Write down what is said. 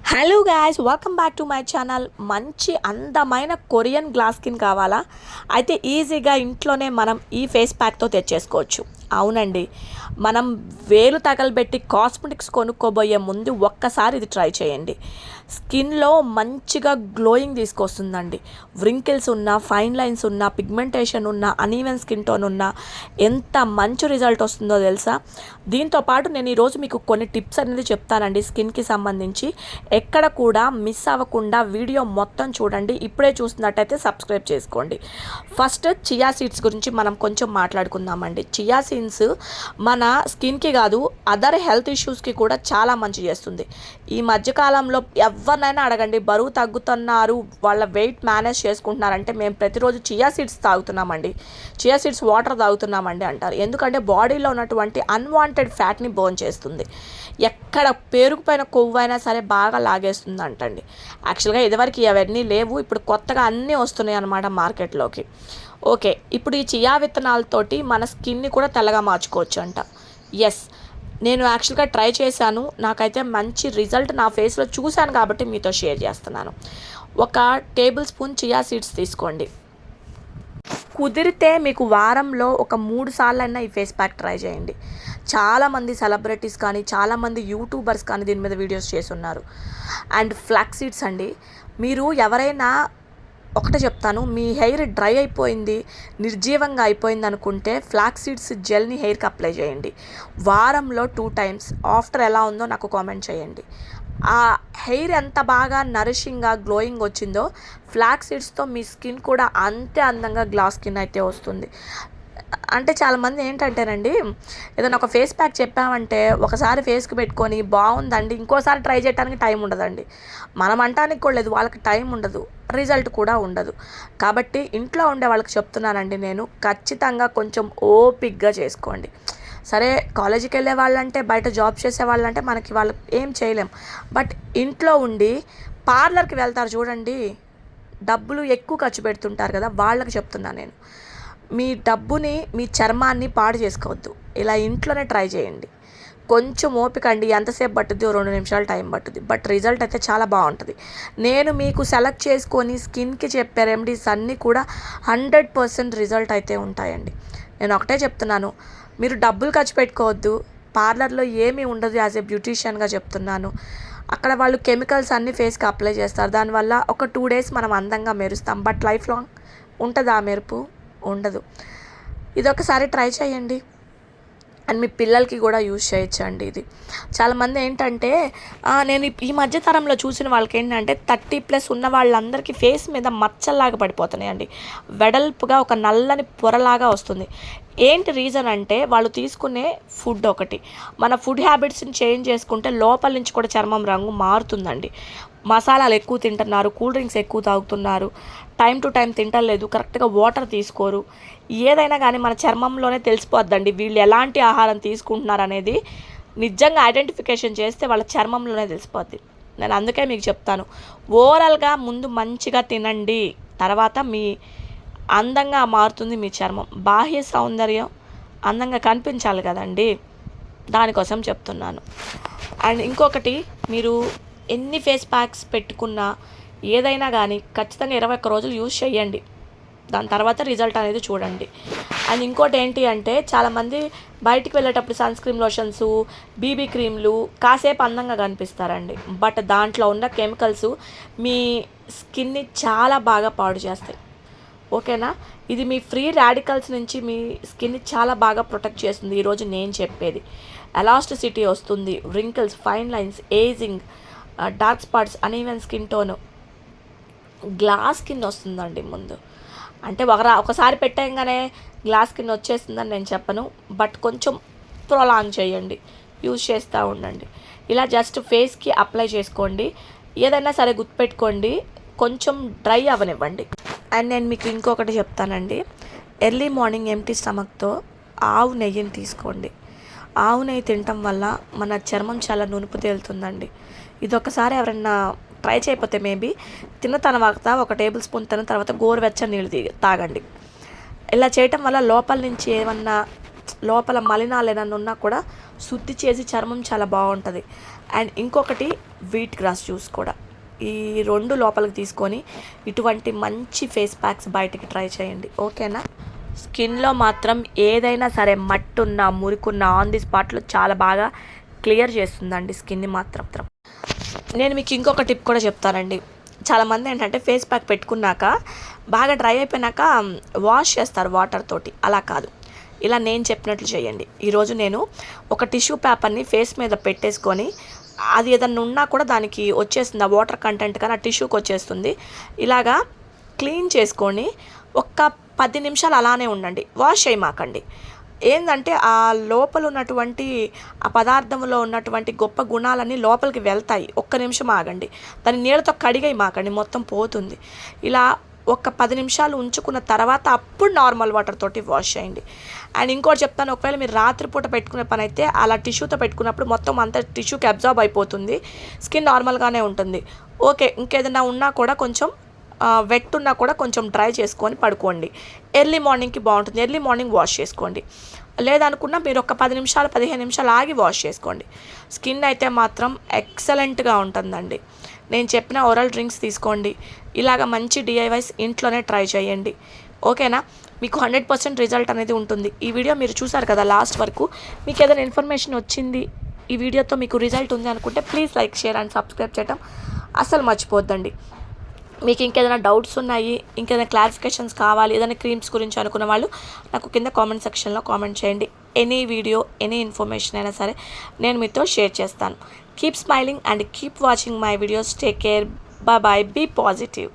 Hello guys welcome back to my channel మంచి అందమైన Korean glass skin కావాలా? అయితే ఈజీగా ఇంట్లోనే మనం ఈ ఫేస్ ప్యాక్తో తెచ్చేసుకోవచ్చు. అవునండి. మనం వేలు తగలబెట్టి కాస్మెటిక్స్ కొనుక్కోబోయే ముందు ఒక్కసారి ఇది ట్రై చేయండి. స్కిన్లో మంచిగా గ్లోయింగ్ తీసుకొస్తుందండి. వ్రింకిల్స్ ఉన్న ఫైన్ లైన్స్ ఉన్న పిగ్మెంటేషన్ ఉన్న అనీవెన్ స్కిన్ టోన్ ఉన్న ఎంత మంచి రిజల్ట్ వస్తుందో తెలుసా? దీంతో పాటు నేను ఈరోజు మీకు కొన్ని టిప్స్ అనేది చెప్తానండి స్కిన్కి సంబంధించి. ఎక్కడ కూడా మిస్ అవ్వకుండా వీడియో మొత్తం చూడండి. ఇప్పుడే చూసినట్టయితే సబ్స్క్రైబ్ చేసుకోండి. ఫస్ట్ చియా సీడ్స్ గురించి మనం కొంచెం మాట్లాడుకుందామండి. చియా సీడ్స్ మన స్కిన్కి కాదు అదర్ హెల్త్ ఇష్యూస్కి కూడా చాలా మంచి చేస్తుంది. ఈ మధ్యకాలంలో ఎవరినైనా అడగండి బరువు తగ్గుతున్నారు వాళ్ళ వెయిట్ మేనేజ్ చేసుకుంటున్నారంటే మేము ప్రతిరోజు చియా సీడ్స్ తాగుతున్నామండి. చియా సీడ్స్ వాటర్ తాగుతున్నామండి అంటారు. ఎందుకంటే బాడీలో ఉన్నటువంటి అన్వాంటెడ్ ఫ్యాట్ని బర్న్ చేస్తుంది. ఎక్కడ పేరుకుపోయిన కొవ్వు అయినా సరే బాగా లాగేస్తుంది అంటండి యాక్చువల్గా ఇదివరకు అవన్నీ లేవు ఇప్పుడు కొత్తగా అన్నీ వస్తున్నాయి అన్నమాట మార్కెట్లోకి. ఓకే ఇప్పుడు ఈ చియా విత్తనాలతోటి మన స్కిన్ని కూడా తెల్లగా మార్చుకోవచ్చు అంట ఎస్ నేను యాక్చువల్గా ట్రై చేశాను. నాకైతే మంచి రిజల్ట్ నా ఫేస్లో చూశాను కాబట్టి మీతో షేర్ చేస్తున్నాను. ఒక టేబుల్ స్పూన్ చియా సీడ్స్ తీసుకోండి. కుదిరితే మీకు వారంలో ఒక మూడు సార్లు అయినా ఈ ఫేస్ ప్యాక్ ట్రై చేయండి. చాలామంది సెలబ్రిటీస్ కానీ చాలామంది యూట్యూబర్స్ కానీ దీని మీద వీడియోస్ చేస్తున్నారు. అండ్ ఫ్లాక్ సీడ్స్ అండి. మీరు ఎవరైనా ఒకటే చెప్తాను మీ హెయిర్ డ్రై అయిపోయింది నిర్జీవంగా అయిపోయింది అనుకుంటే ఫ్లాక్ సీడ్స్ జెల్ని హెయిర్కి అప్లై చేయండి. వారంలో టూ టైమ్స్ ఆఫ్టర్ ఎలా ఉందో నాకు కామెంట్ చేయండి. ఆ హెయిర్ ఎంత బాగా నరిషింగ్గా గ్లోయింగ్ వచ్చిందో ఫ్లాక్ సీడ్స్తో మీ స్కిన్ కూడా అంతే అందంగా గ్లాస్ స్కిన్ అయితే వస్తుంది. అంటే చాలామంది ఏంటంటేనండి ఏదైనా ఒక ఫేస్ ప్యాక్ చెప్పామంటే ఒకసారి ఫేస్కి పెట్టుకొని బాగుందండి ఇంకోసారి ట్రై చేయడానికి టైం ఉండదండి. మనం అంటానికి కూడా లేదు వాళ్ళకి టైం ఉండదు రిజల్ట్ కూడా ఉండదు. కాబట్టి ఇంట్లో ఉండే వాళ్ళకి చెప్తున్నానండి నేను ఖచ్చితంగా కొంచెం ఓపిక్గా చేసుకోండి. సరే కాలేజీకి వెళ్ళే వాళ్ళంటే బయట జాబ్ చేసే వాళ్ళంటే మనకి వాళ్ళు ఏం చేయలేం. బట్ ఇంట్లో ఉండి పార్లర్కి వెళ్తారు చూడండి డబ్బులు ఎక్కువ ఖర్చు పెడుతుంటారు కదా వాళ్ళకి చెప్తున్నాను నేను. మీ డబ్బుని మీ చర్మాన్ని పాడు చేసుకోవద్దు. ఇలా ఇంట్లోనే ట్రై చేయండి. కొంచెం ఓపికండి ఎంతసేపు పట్టుద్ది? రెండు నిమిషాలు టైం పట్టుద్ది. బట్ రిజల్ట్ అయితే చాలా బాగుంటుంది. నేను మీకు సెలెక్ట్ చేసుకొని స్కిన్కి చెప్పే రెమెడీస్ అన్నీ కూడా హండ్రెడ్ పర్సెంట్ రిజల్ట్ అయితే ఉంటాయండి. నేను ఒకటే చెప్తున్నాను. మీరు డబ్బులు ఖర్చు పెట్టుకోవద్దు. పార్లర్లో ఏమీ ఉండదు యాజ్ ఏ బ్యూటీషియన్గా చెప్తున్నాను. అక్కడ వాళ్ళు కెమికల్స్ అన్ని ఫేస్కి అప్లై చేస్తారు. దానివల్ల ఒక టూ డేస్ మనం అందంగా మెరుస్తాం. బట్ లైఫ్ లాంగ్ ఉంటుందా మెరుపు? ఉండదు. ఇది ఒకసారి ట్రై చేయండి. అండ్ మీ పిల్లలకి కూడా యూజ్ చేయొచ్చండి ఇది. చాలామంది ఏంటంటే నేను ఈ- ఈ మధ్య తరంలో చూసిన వాళ్ళకి ఏంటంటే థర్టీ ప్లస్ ఉన్న వాళ్ళందరికీ ఫేస్ మీద మచ్చల్లాగా పడిపోతున్నాయండి. వెడల్పుగా ఒక నల్లని పొరలాగా వస్తుంది. ఏంటి రీజన్ అంటే వాళ్ళు తీసుకునే ఫుడ్ ఒకటి. మన ఫుడ్ హ్యాబిట్స్ని చేంజ్ చేసుకుంటే లోపల నుంచి కూడా చర్మం రంగు మారుతుందండి. మసాలాలు ఎక్కువ తింటున్నారు కూల్ డ్రింక్స్ ఎక్కువ తాగుతున్నారు. టైం టు టైం తింటలేదు కరెక్ట్గా వాటర్ తీసుకోరు. ఏదైనా కానీ మన చర్మంలోనే తెలిసిపోద్దండి వీళ్ళు ఎలాంటి ఆహారం తీసుకుంటున్నారు అనేది నిజంగా ఐడెంటిఫికేషన్ చేస్తే వాళ్ళ చర్మంలోనే తెలిసిపోద్ది. నేను అందుకే మీకు చెప్తాను ఓవరాల్గా ముందు మంచిగా తినండి తర్వాత మీ అందంగా మారుతుంది మీ చర్మం. బాహ్య సౌందర్యం అందంగా కనిపించాలి కదండి దానికోసం చెప్తున్నాను. అండ్ ఇంకొకటి మీరు ఎన్ని ఫేస్ ప్యాక్స్ పెట్టుకున్నా ఏదైనా కానీ ఖచ్చితంగా ఇరవై ఒక్క రోజులు యూజ్ చేయండి దాని తర్వాత రిజల్ట్ అనేది చూడండి. అండ్ ఇంకోటి ఏంటి అంటే చాలామంది బయటికి వెళ్ళేటప్పుడు సన్ స్క్రీన్ లోషన్స్ బీబీ క్రీమ్లు కాసేపు అందంగా కనిపిస్తారండి. బట్ దాంట్లో ఉన్న కెమికల్స్ మీ స్కిన్ని చాలా బాగా పాడు చేస్తాయి. ఓకేనా? ఇది మీ ఫ్రీ రాడికల్స్ నుంచి మీ స్కిన్ని చాలా బాగా ప్రొటెక్ట్ చేస్తుంది. ఈరోజు నేను చెప్పేది. ఎలాస్టిసిటీ వస్తుంది wrinkles fine lines ageing dark spots uneven skin tone glass skin వస్తుందండి ముందు. అంటే ఒకరా ఒకసారి పెట్టంగానే గ్లాస్ కింద వచ్చేస్తుందని నేను చెప్పను. బట్ కొంచెం ప్రొలాంగ్ చేయండి. యూజ్ చేస్తూ ఉండండి. ఇలా జస్ట్ ఫేస్కి అప్లై చేసుకోండి. ఏదైనా సరే గుర్తుపెట్టుకోండి. కొంచెం డ్రై అవనివ్వండి. అండ్ నేను మీకు ఇంకొకటి చెప్తానండి. ఎర్లీ మార్నింగ్ ఎంటీ స్టమక్తో ఆవు నెయ్యిని తీసుకోండి. ఆవు నెయ్యి తినటం వల్ల మన చర్మం చాలా నునుపు తేలుతుందండి. ఇది ఒకసారి ఎవరైనా ట్రై చేయకపోతే మేబీ తిన్న తర్వాత ఒక టేబుల్ స్పూన్ తిన్న తర్వాత గోరువెచ్చని నీళ్ళు తాగండి. ఇలా చేయటం వల్ల లోపల నుంచి ఏమన్నా లోపల మలినాలు ఏమన్నా ఉన్నా కూడా శుద్ధి చేసి చర్మం చాలా బాగుంటుంది. అండ్ ఇంకొకటి వీట్ గ్రాస్ జ్యూస్ కూడా. ఈ రెండు లోపలికి తీసుకొని ఇటువంటి మంచి ఫేస్ ప్యాక్స్ బయటికి ట్రై చేయండి. ఓకేనా? స్కిన్లో మాత్రం ఏదైనా సరే మట్టున్న మురికున్న ఆన్ ది స్పాట్లో చాలా బాగా క్లియర్ చేస్తుందండి స్కిన్ని మాత్రం. నేను మీకు ఇంకొక టిప్ కూడా చెప్తానండి. చాలామంది ఏంటంటే ఫేస్ ప్యాక్ పెట్టుకున్నాక బాగా డ్రై అయిపోయినాక వాష్ చేస్తారు వాటర్ తోటి. అలా కాదు. ఇలా నేను చెప్పినట్లు చేయండి. ఈరోజు నేను ఒక టిష్యూ పేపర్ని ఫేస్ మీద పెట్టేసుకొని అది ఏదన్నా ఉన్నా కూడా దానికి వచ్చేస్తుంది. ఆ వాటర్ కంటెంట్ కానీ ఆ టిష్యూకి వచ్చేస్తుంది. ఇలాగా క్లీన్ చేసుకొని ఒక్క పది నిమిషాలు అలానే ఉండండి. వాష్ చేయమాకండి. ఏంటంటే ఆ లోపల ఉన్నటువంటి ఆ పదార్థంలో ఉన్నటువంటి గొప్ప గుణాలన్నీ లోపలికి వెళ్తాయి. ఒక్క నిమిషం ఆగండి. దాన్ని నీళ్ళతో కడిగై మాకండి మొత్తం పోతుంది. ఇలా ఒక పది నిమిషాలు ఉంచుకున్న తర్వాత అప్పుడు నార్మల్ వాటర్ తోటి వాష్ చేయండి. అండ్ ఇంకోటి చెప్తాను. ఒకవేళ మీరు రాత్రిపూట పెట్టుకునే పని అయితే అలా టిష్యూతో పెట్టుకున్నప్పుడు మొత్తం అంతా టిష్యూకి అబ్జార్బ్ అయిపోతుంది. స్కిన్ నార్మల్గానే ఉంటుంది. ఓకే ఇంకేదైనా ఉన్నా కూడా కొంచెం వెట్ ఉన్నా కూడా కొంచెం డ్రై చేసుకొని పడుకోండి. ఎర్లీ మార్నింగ్కి బాగుంటుంది. ఎర్లీ మార్నింగ్ వాష్ చేసుకోండి. లేదనుకున్నా మీరు ఒక పది నిమిషాలు పదిహేను నిమిషాలు ఆగి వాష్ చేసుకోండి. స్కిన్ అయితే మాత్రం ఎక్సలెంట్గా ఉంటుందండి. నేను చెప్పిన ఓరల్ డ్రింక్స్ తీసుకోండి. ఇలాగ మంచి డిఐవైస్ ఇంట్లోనే ట్రై చేయండి. ఓకేనా? మీకు హండ్రెడ్ పర్సెంట్ రిజల్ట్ అనేది ఉంటుంది. ఈ వీడియో మీరు చూసారు కదా లాస్ట్ వరకు. మీకు ఏదైనా ఇన్ఫర్మేషన్ వచ్చింది ఈ వీడియోతో మీకు రిజల్ట్ ఉంది అనుకుంటే please like share and subscribe చేయడం అసలు మర్చిపోద్దండి. మీకు ఇంకేదైనా డౌట్స్ ఉన్నాయి ఇంకేదైనా క్లారిఫికేషన్స్ కావాలి ఏదైనా క్రీమ్స్ గురించి అనుకున్న వాళ్ళు నాకు కింద కామెంట్ సెక్షన్లో కామెంట్ చేయండి. ఎనీ వీడియో ఎనీ ఇన్ఫర్మేషన్ అయినా సరే నేను మీతో షేర్ చేస్తాను. Keep smiling and keep watching my videos take care bye be positive